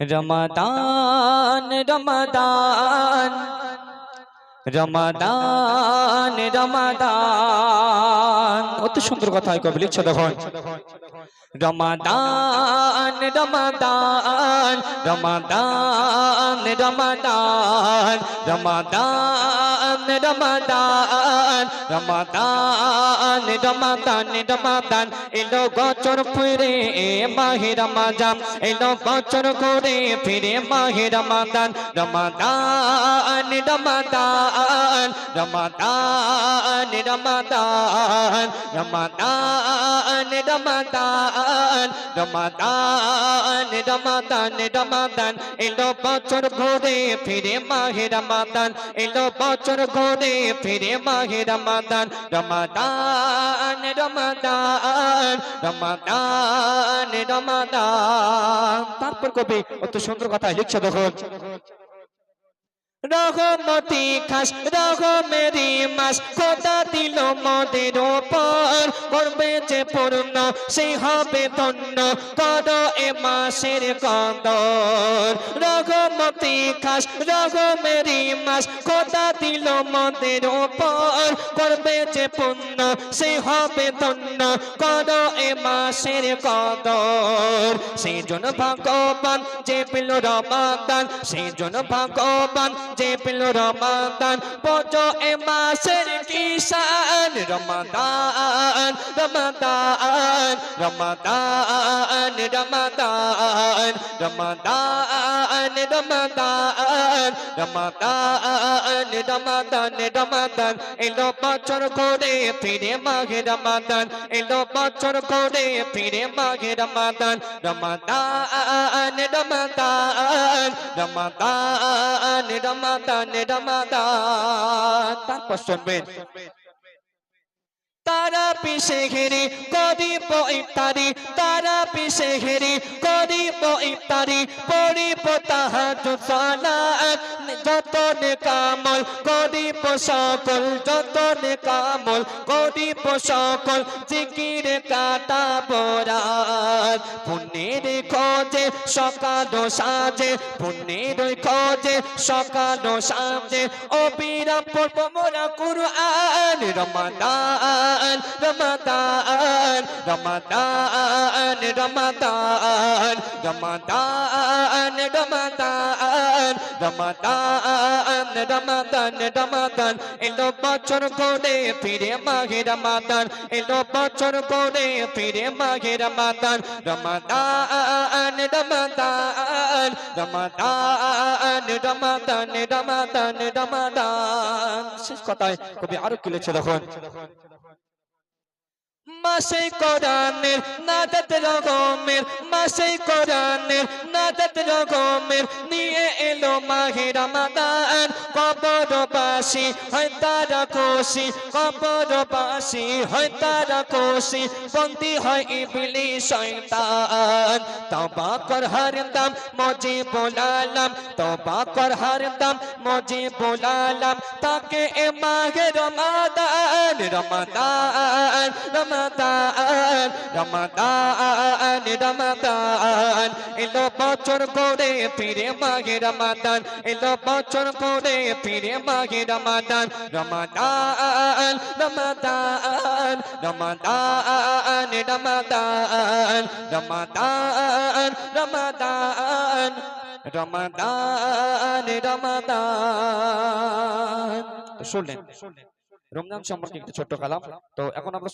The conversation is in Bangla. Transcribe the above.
রমাদান রমাদান রমাদান রমাদান অত সুন্দর কথা কবি লিখছে দেখুন। রমাদান রমাদান রমাদান রমাদান রমাদান রমাদান রমাদান রমাদান রমাদান এলো বছর ফিরে মাহে রমাজান এলো বছর ঘুরে ফিরে মাহে রমাদান রমাদান রমাদান রমাদান রমাদান রমাদান রমাদান। রমাদান রমাদান রমাদান এলো বছর ঘুরে ফিরে মাহে রমাদান। এলো বছর ঘুরে ফিরে মাহে রমাদান। রমাদান রমাদান রমাদান রমাদান। তারপর কবি, অত সুন্দর কথা লিখছে দেখুন রহমতি খাস রহমেরি মাস, খোদা দিল মদের ওপর করবে যে পূর্ণ সেই হবে ধন্য, কর এ মাসের কদর রহমতি খাস রহমেরি মাস, খোদা দিল মদের ওপর করবে যে পূর্ণ সেই হবে ধন্য, কর এ মাসের কদর সেই জন্য ভগবান যে পেল রমাদান, সেই ভগবান যে পেল রমাদান পচ এ মাসের কিষান রমাদান রমাদান রমাদান রমাদান রমাদান রমাদান রমাদান রমাদান রমাদান। এলো বছর করে ফিরে মাঘে রমাদান, এলো বছর করে ফিরে মাঘে রমাদান রমাদান। রমাদান রমাদান রমাদান রমাদান তারপর শুনবেন তারা পিছে ঘেরে করিব ইফতারি তারা পিছে ঘেরে করিব ইফতারি পড়িব তাহাজ সালাত যত কামল করিব সকল যত কামল করিব সকল জিকিরে কাটা বরাত। পুণ্যের খোঁজে, সকাল সাজে, পুণ্যের খোঁজে, সকাল সাজে, অবিরাম পড়ব মোরা কুরআন, রমাদান। রমাদান রমাদান রমাদান রমাদান রমাদান রমাদান রমাদান রমাদান এলো বছর করে ফিরে মাঘে রমাদান এলো বছর করে ফিরে মাঘে রমাদান রমাদান রমাদান রমাদান রমাদান রমাদান রমাদান শেষ কথায় কবি আরও কি লিখছে মাসে কোরআনের নাদত রকমের মাসে কোরআনের নাদত রকমের। নিয়ে এলো মাহে রমাদান, কবরবাসী হয় তারা খুশি, কবরবাসী হয় তারা খুশি। বন্দি হয় ইবলি শয়তান তবা কর হরদম মজে বোলালাম তবা কর হরদম মজে বোলালাম তাকে এ মাহে রমাদান রমাদান রমাদান। রমাদান রমাদান এলো বছর করে ফিরে মাঘে রমাদান, এলো বছর করে ফিরে মাঘে রমাদান। রমাদান রমাদান রমাদান রমাদান রমাদান রমাদান। রমাদান রমাদান। শুনলেন, রমজান সম্পর্কে একটু ছোট্ট কালাম। তো এখন আমরা